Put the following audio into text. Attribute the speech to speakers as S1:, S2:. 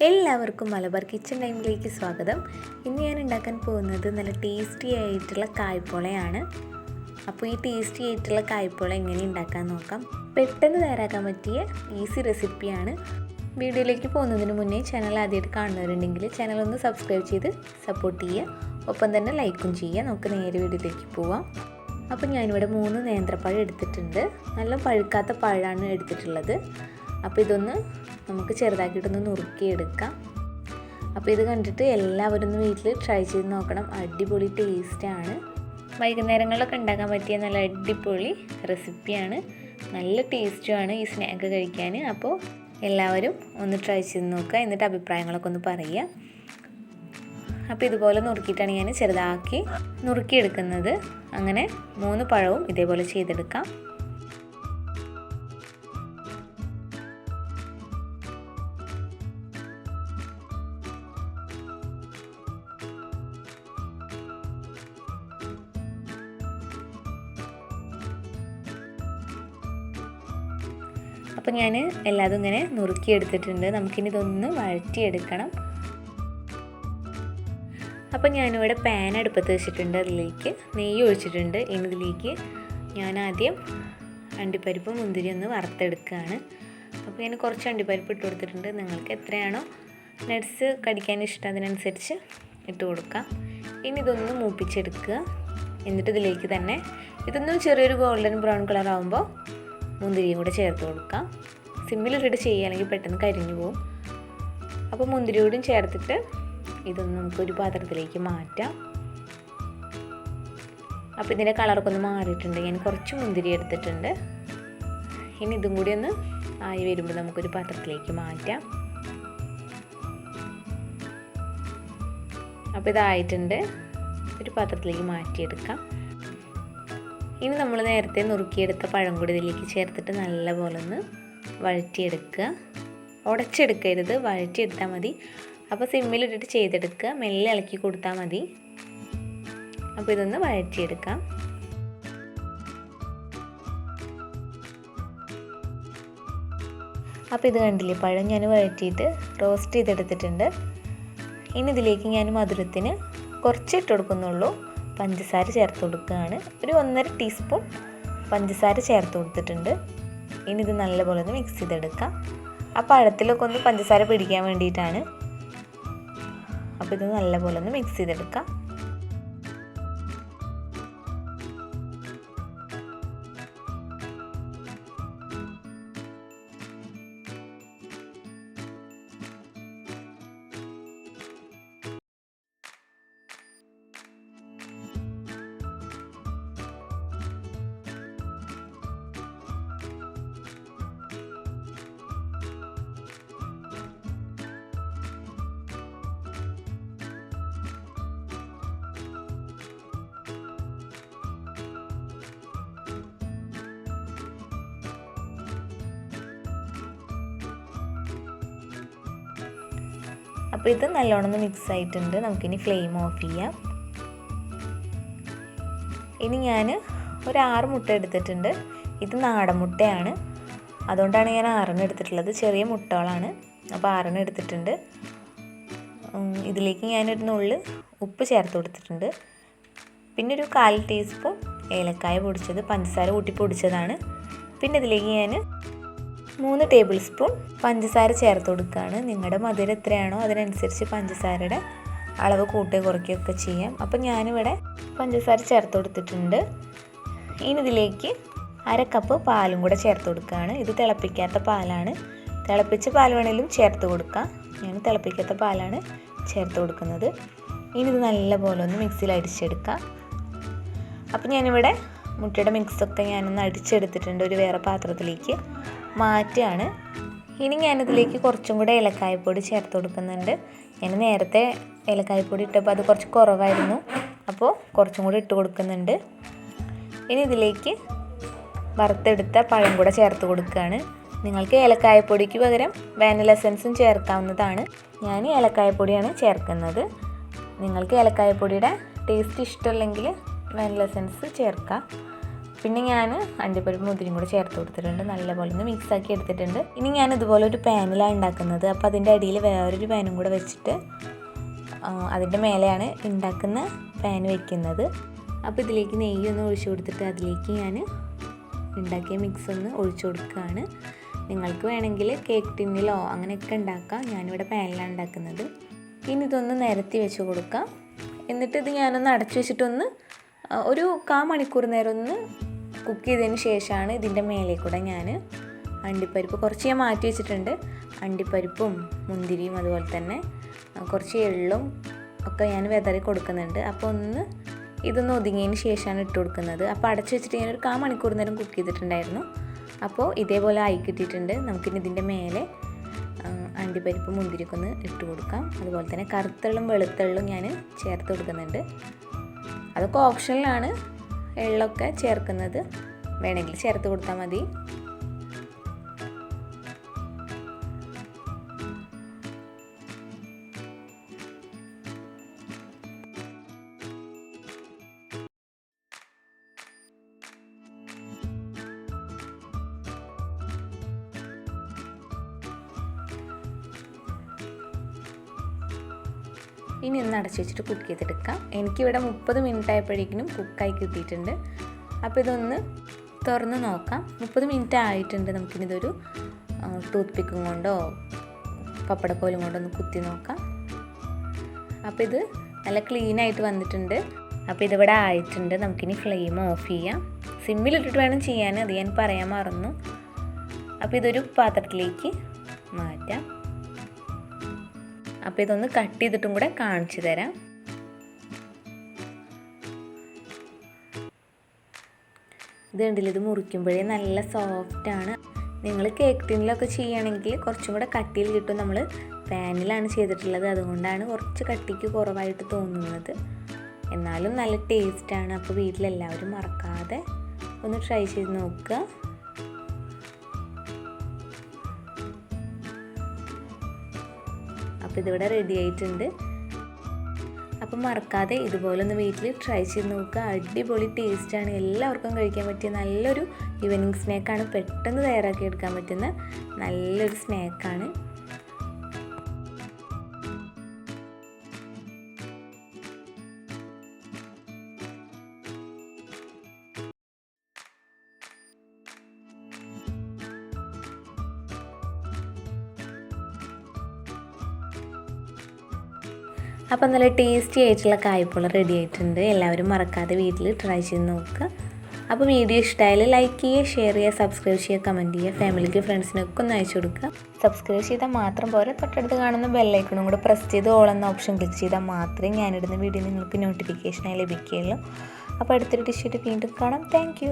S1: എല്ലാവർക്കും മലബാർ കിച്ചൺ ടൈമിലേക്ക് സ്വാഗതം. ഇന്ന് ഞാൻ ഉണ്ടാക്കാൻ പോകുന്നത് നല്ല ടേസ്റ്റി ആയിട്ടുള്ള കായ്പോളയാണ്. അപ്പോൾ ഈ ടേസ്റ്റി ആയിട്ടുള്ള കായ്പോള എങ്ങനെ ഉണ്ടാക്കാൻ നോക്കാം. പെട്ടെന്ന് തയ്യാറാക്കാൻ പറ്റിയ ഈസി റെസിപ്പിയാണ്. വീഡിയോയിലേക്ക് പോകുന്നതിന് മുന്നേ ചാനൽ ആദ്യമായിട്ട് കാണുന്നവരുണ്ടെങ്കിൽ ചാനൽ ഒന്ന് സബ്സ്ക്രൈബ് ചെയ്ത് സപ്പോർട്ട് ചെയ്യുക. ഒപ്പം തന്നെ ലൈക്കും ചെയ്യുക. നമുക്ക് നേരെ വീഡിയോയിലേക്ക് പോവാം. അപ്പോൾ ഞാനിവിടെ മൂന്ന് നേന്ത്രപ്പഴം എടുത്തിട്ടുണ്ട്. നല്ല പഴുക്കാത്ത പഴമാണ് എടുത്തിട്ടുള്ളത്. അപ്പോൾ ഇതൊന്ന് നമുക്ക് ചെറുതാക്കിയിട്ടൊന്ന് നുറുക്കിയെടുക്കാം. അപ്പോൾ ഇത് കണ്ടിട്ട് എല്ലാവരും ഒന്ന് വീട്ടിൽ ട്രൈ ചെയ്ത് നോക്കണം. അടിപൊളി ടേസ്റ്റാണ് വൈകുന്നേരങ്ങളിലൊക്കെ ഉണ്ടാക്കാൻ പറ്റിയ നല്ല അടിപൊളി റെസിപ്പിയാണ് നല്ല ടേസ്റ്റുമാണ് ഈ സ്നാക്ക് കഴിക്കാൻ. അപ്പോൾ എല്ലാവരും ഒന്ന് ട്രൈ ചെയ്ത് നോക്കുക. എന്നിട്ട് അഭിപ്രായങ്ങളൊക്കെ ഒന്ന് പറയുക. അപ്പോൾ ഇതുപോലെ നുറുക്കിയിട്ടാണ് ഞാൻ ചെറുതാക്കി നുറുക്കിയെടുക്കുന്നത്. അങ്ങനെ മൂന്ന് പഴവും ഇതേപോലെ ചെയ്തെടുക്കാം. അപ്പോൾ ഞാൻ എല്ലാതും ഇങ്ങനെ നുറുക്കിയെടുത്തിട്ടുണ്ട്. നമുക്കിനി ഇതൊന്ന് വഴറ്റിയെടുക്കണം. അപ്പോൾ ഞാനിവിടെ പാൻ അടുപ്പത്ത് വെച്ചിട്ടുണ്ട് അതിലേക്ക്. നെയ്യ് ഒഴിച്ചിട്ടുണ്ട് ഇനി ഇതിലേക്ക് ഞാൻ ആദ്യം അണ്ടിപ്പരിപ്പ് മുന്തിരി ഒന്ന് വറുത്തെടുക്കുകയാണ് അപ്പോൾ ഞാൻ കുറച്ച് അണ്ടിപ്പരിപ്പ് ഇട്ട് കൊടുത്തിട്ടുണ്ട്. നിങ്ങൾക്ക് എത്രയാണോ നട്ട്സ് കടിക്കാൻ ഇഷ്ടം അതിനനുസരിച്ച് ഇട്ട് കൊടുക്കാം. ഇനി ഇതൊന്ന് മൂപ്പിച്ചെടുക്കുക. എന്നിട്ട് ഇതിലേക്ക് തന്നെ ഇതൊന്നും ചെറിയൊരു ഗോൾഡൻ ബ്രൗൺ കളർ ആകുമ്പോൾ മുന്തിരിയും കൂടെ ചേർത്ത് കൊടുക്കാം. സിമ്മിലിട്ടിട്ട് ചെയ്യുകയാണെങ്കിൽ പെട്ടെന്ന് കരിഞ്ഞു പോകും. അപ്പോൾ മുന്തിരി കൂടിയും ചേർത്തിട്ട് ഇതൊന്ന് നമുക്കൊരു പാത്രത്തിലേക്ക് മാറ്റാം. അപ്പോൾ ഇതിന്റെ കളറൊക്കെ ഒന്ന് മാറിയിട്ടുണ്ട്. ഞാൻ കുറച്ച് മുന്തിരി എടുത്തിട്ടുണ്ട്. ഇനി ഇതും കൂടി ഒന്ന് ആയി വരുമ്പോൾ നമുക്കൊരു പാത്രത്തിലേക്ക് മാറ്റാം. അപ്പോൾ ഇതായിട്ടുണ്ട്. ഒരു പാത്രത്തിലേക്ക് മാറ്റിയെടുക്കാം. ഇനി നമ്മൾ നേരത്തെ നുറുക്കിയെടുത്ത പഴം കൂടി ഇതിലേക്ക് ചേർത്തിട്ട് നല്ലപോലെ ഒന്ന് വഴറ്റിയെടുക്കുക. ഉടച്ചെടുക്കരുത് വഴറ്റിയെടുത്താൽ മതി. അപ്പോൾ സിമ്മിലിട്ടിട്ട് ചെയ്തെടുക്കുക. മെല്ലെ ഇളക്കി കൊടുത്താൽ മതി. അപ്പോൾ ഇതൊന്ന് വഴറ്റിയെടുക്കാം. അപ്പോൾ ഇത് കണ്ടില്ലേ പഴം ഞാൻ വഴറ്റിയിട്ട് റോസ്റ്റ് ചെയ്തെടുത്തിട്ടുണ്ട്. ഇനി ഇതിലേക്ക് ഞാൻ മധുരത്തിന് കുറച്ച് ഇട്ട് കൊടുക്കുന്നുള്ളൂ. പഞ്ചസാര ചേർത്ത് കൊടുക്കുകയാണ്. ഒരു ഒന്നര ടീസ്പൂൺ പഞ്ചസാര ചേർത്ത് കൊടുത്തിട്ടുണ്ട്. ഇനി ഇത് നല്ലപോലെ ഒന്ന് മിക്സ് ചെയ്തെടുക്കാം. ആ പഴത്തിലൊക്കെ ഒന്ന് പഞ്ചസാര പിടിക്കാൻ വേണ്ടിയിട്ടാണ്. അപ്പോൾ ഇത് നല്ലപോലെ ഒന്ന് മിക്സ് ചെയ്തെടുക്കാം. അപ്പോൾ ഇത് നല്ലോണം മിക്സ് ആയിട്ടുണ്ട്. നമുക്കിനി ഫ്ലെയിം ഓഫ് ചെയ്യാം. ഇനി ഞാൻ ഒരു ആറ് മുട്ട എടുത്തിട്ടുണ്ട്. ഇത് നാടൻ മുട്ടയാണ്. അതുകൊണ്ടാണ് ഞാൻ ആറെണ്ണം എടുത്തിട്ടുള്ളത്. ചെറിയ മുട്ടകളാണ്. അപ്പോൾ ആറെണ്ണം എടുത്തിട്ടുണ്ട്. ഇതിലേക്ക് ഞാനൊരു നുള്ളിൽ ഉപ്പ് ചേർത്ത് കൊടുത്തിട്ടുണ്ട്. പിന്നെ ഒരു കാൽ ടീസ്പൂൺ ഏലക്കായ പൊടിച്ചത് പഞ്ചസാര കൂട്ടി പൊടിച്ചതാണ്. പിന്നെ ഇതിലേക്ക് ഞാൻ മൂന്ന് ടേബിൾ സ്പൂൺ പഞ്ചസാര ചേർത്ത് കൊടുക്കുകയാണ്. നിങ്ങളുടെ മധുരം എത്രയാണോ അതിനനുസരിച്ച് പഞ്ചസാരയുടെ അളവ് കൂട്ടുക കുറയ്ക്കുകയൊക്കെ ചെയ്യാം. അപ്പം ഞാനിവിടെ പഞ്ചസാര ചേർത്ത് കൊടുത്തിട്ടുണ്ട്. ഇനി ഇതിലേക്ക് അര കപ്പ് പാലും കൂടെ ചേർത്ത് കൊടുക്കുകയാണ്. ഇത് തിളപ്പിക്കാത്ത പാലാണ്. തിളപ്പിച്ച പാൽ വേണമെങ്കിലും ചേർത്ത് കൊടുക്കാം. ഞാൻ തിളപ്പിക്കാത്ത പാലാണ് ചേർത്ത് കൊടുക്കുന്നത്. ഇനി ഇത് നല്ലപോലെ ഒന്ന് മിക്സിയിൽ അടിച്ചെടുക്കാം അപ്പം ഞാനിവിടെ മുട്ടയുടെ മിക്സൊക്കെ ഞാനൊന്ന് അടിച്ചെടുത്തിട്ടുണ്ട് ഒരു വേറെ പാത്രത്തിലേക്ക് മാറ്റുകയാണ്. ഇനി ഞാനിതിലേക്ക് കുറച്ചും കൂടെ ഏലക്കായപ്പൊടി ചേർത്ത് കൊടുക്കുന്നുണ്ട്. ഞാൻ നേരത്തെ ഏലക്കായപ്പൊടി ഇട്ടപ്പോൾ അത് കുറച്ച് കുറവായിരുന്നു. അപ്പോൾ കുറച്ചും കൂടി ഇട്ട് കൊടുക്കുന്നുണ്ട്. ഇനി ഇതിലേക്ക് വറുത്തെടുത്ത പഴം കൂടെ ചേർത്ത് കൊടുക്കുകയാണ്. നിങ്ങൾക്ക് ഏലക്കായപ്പൊടിക്ക് പകരം വാനില എസൻസും ചേർക്കാവുന്നതാണ്. ഞാൻ ഏലക്കായപ്പൊടിയാണ് ചേർക്കുന്നത്. നിങ്ങൾക്ക് ഏലക്കായപ്പൊടിയുടെ ടേസ്റ്റ് ഇഷ്ടമല്ലെങ്കിൽ വാനില എസൻസ് ചേർക്കാം. പിന്നെ ഞാൻ അണ്ടിപ്പരിപ്പ് മുതിരിയും കൂടെ ചേർത്ത് കൊടുത്തിട്ടുണ്ട്. നല്ലപോലെ ഒന്ന് മിക്സ് ആക്കി എടുത്തിട്ടുണ്ട്. ഇനി ഞാൻ ഇതുപോലെ ഒരു പാനിലാണ് ഉണ്ടാക്കുന്നത്. അപ്പോൾ അതിന്റെ അടിയിൽ വേറൊരു പാനും കൂടെ വെച്ചിട്ട് അതിന്റെ മേലെയാണ് ഉണ്ടാക്കുന്ന പാൻ വയ്ക്കുന്നത് അപ്പോൾ ഇതിലേക്ക് നെയ്യ് ഒന്ന് ഒഴിച്ചു കൊടുത്തിട്ട് അതിലേക്ക് ഞാൻ ഉണ്ടാക്കിയ മിക്സ് ഒന്ന് ഒഴിച്ചു കൊടുക്കുകയാണ്. നിങ്ങൾക്ക് വേണമെങ്കിൽ കേക്ക് ടിന്നിലോ അങ്ങനെയൊക്കെ ഉണ്ടാക്കാം ഞാനിവിടെ പാനിലാണ് ഉണ്ടാക്കുന്നത് ഇനി ഇതൊന്ന് നിരത്തി വെച്ച് കൊടുക്കാം. എന്നിട്ട് ഇത് ഞാനൊന്ന് അടച്ചു വെച്ചിട്ടൊന്ന് ഒരു കാ മണിക്കൂർ നേരം ഒന്ന് കുക്ക് ചെയ്തതിന് ശേഷമാണ് ഇതിന്റെ മേലെ കൂടെ ഞാൻ അണ്ടിപ്പരിപ്പ് കുറച്ച് ഞാൻ മാറ്റി വെച്ചിട്ടുണ്ട്. അണ്ടിപ്പരിപ്പും മുന്തിരിയും അതുപോലെ തന്നെ കുറച്ച് എള്ളും ഒക്കെ ഞാൻ വെതറി കൊടുക്കുന്നുണ്ട്. അപ്പോൾ ഒന്ന് ഇതൊന്ന് ഒതുങ്ങിയതിന് ശേഷമാണ് ഇട്ട് കൊടുക്കുന്നത്. അപ്പോൾ അടച്ചു വെച്ചിട്ട് ഞാൻ ഒരു കാ മണിക്കൂർ നേരം കുക്ക് ചെയ്തിട്ടുണ്ടായിരുന്നു. അപ്പോൾ ഇതേപോലെ ആയി കിട്ടിയിട്ടുണ്ട്. നമുക്കിനി ഇതിന്റെ മേലെ അണ്ടിപ്പരിപ്പ് മുന്തിരിക്ക് ഒന്ന് ഇട്ട് കൊടുക്കാം. അതുപോലെ തന്നെ കറുത്തള്ളും വെളുത്തള്ളും ഞാൻ ചേർത്ത് കൊടുക്കുന്നുണ്ട്. അതൊക്കെ ഓപ്ഷനിലാണ്. എള്ളൊക്കെ ചേർക്കുന്നത് വേണമെങ്കിൽ ചേർത്ത് കൊടുത്താൽ മതി. ഇനി ഒന്ന് അടച്ചു വെച്ചിട്ട് കുക്ക് ചെയ്തെടുക്കാം. എനിക്കിവിടെ മുപ്പത് മിനിറ്റ് ആയപ്പോഴേക്കും കുക്കായി കിട്ടിയിട്ടുണ്ട്. അപ്പോൾ ഇതൊന്ന് തുറന്ന് നോക്കാം. മുപ്പത് മിനിറ്റ് ആയിട്ടുണ്ട് നമുക്കിനിതൊരു ടൂത്ത് പിക്കും കൊണ്ടോ പപ്പടക്കോലും കൊണ്ടോ ഒന്ന് കുത്തി നോക്കാം. അപ്പോൾ ഇത് നല്ല ക്ലീനായിട്ട് വന്നിട്ടുണ്ട്. അപ്പോൾ ഇതിവിടെ ആയിട്ടുണ്ട്. നമുക്കിനി ഫ്ലെയിം ഓഫ് ചെയ്യാം. സിമ്മിലിട്ടിട്ട് വേണം ചെയ്യാൻ. അത് ഞാൻ പറയാൻ മറന്നു. അപ്പോൾ ഇതൊരു പാത്രത്തിലേക്ക് മാറ്റാം. അപ്പോൾ ഇതൊന്ന് കട്ട് ചെയ്തിട്ടും കൂടെ കാണിച്ചു തരാം. ഇത് കണ്ടില്ല ഇത് മുറിക്കുമ്പോഴേ നല്ല സോഫ്റ്റാണ് നിങ്ങൾ കേക്ക് ടിന്നിലൊക്കെ ചെയ്യുകയാണെങ്കിൽ കുറച്ചും കൂടെ കട്ടിയിൽ കിട്ടും. നമ്മൾ പാനിലാണ് ചെയ്തിട്ടുള്ളത്. അതുകൊണ്ടാണ് കുറച്ച് കട്ടിക്ക് കുറവായിട്ട് തോന്നുന്നത്. എന്നാലും നല്ല ടേസ്റ്റാണ് അപ്പോൾ വീട്ടിലെല്ലാവരും മറക്കാതെ ഒന്ന് ട്രൈ ചെയ്ത് നോക്കുക. അപ്പോൾ ഇതിവിടെ റെഡി ആയിട്ടുണ്ട്. അപ്പം മറക്കാതെ ഇതുപോലെ ഒന്ന് വീട്ടിൽ ട്രൈ ചെയ്ത് നോക്കുക അടിപൊളി ടേസ്റ്റാണ് എല്ലാവർക്കും കഴിക്കാൻ പറ്റിയ നല്ലൊരു ഈവനിങ് സ്നാക്കാണ് പെട്ടെന്ന് തയ്യാറാക്കി എടുക്കാൻ പറ്റുന്ന നല്ലൊരു സ്നാക്കാണ് അപ്പം നല്ല ടേസ്റ്റി ആയിട്ടുള്ള കായ്പുള്ള റെഡി ആയിട്ടുണ്ട്. എല്ലാവരും മറക്കാതെ വീട്ടിൽ ട്രൈ ചെയ്ത് നോക്കുക. അപ്പോൾ വീഡിയോ ഇഷ്ടമായാൽ ലൈക്ക് ചെയ്യുക ഷെയർ ചെയ്യുക സബ്സ്ക്രൈബ് ചെയ്യുക കമന്റ് ചെയ്യുക ഫാമിലിക്ക് ഫ്രണ്ട്സിനൊക്കെ ഒന്ന് അയച്ചു കൊടുക്കുക. സബ്സ്ക്രൈബ് ചെയ്താൽ മാത്രം പോലെ തൊട്ടടുത്ത് കാണുന്ന ബെല്ലൈക്കണും കൂടെ പ്രസ് ചെയ്ത് ഓൾ എന്ന ഓപ്ഷൻ ക്ലിക്ക് ചെയ്താൽ മാത്രമേ ഞാനിടുന്ന വീഡിയോ നിങ്ങൾക്ക് നോട്ടിഫിക്കേഷനായി ലഭിക്കുകയുള്ളൂ. അപ്പോൾ അടുത്തൊരു ഡിഷായിട്ട് വീണ്ടും കാണാം. താങ്ക്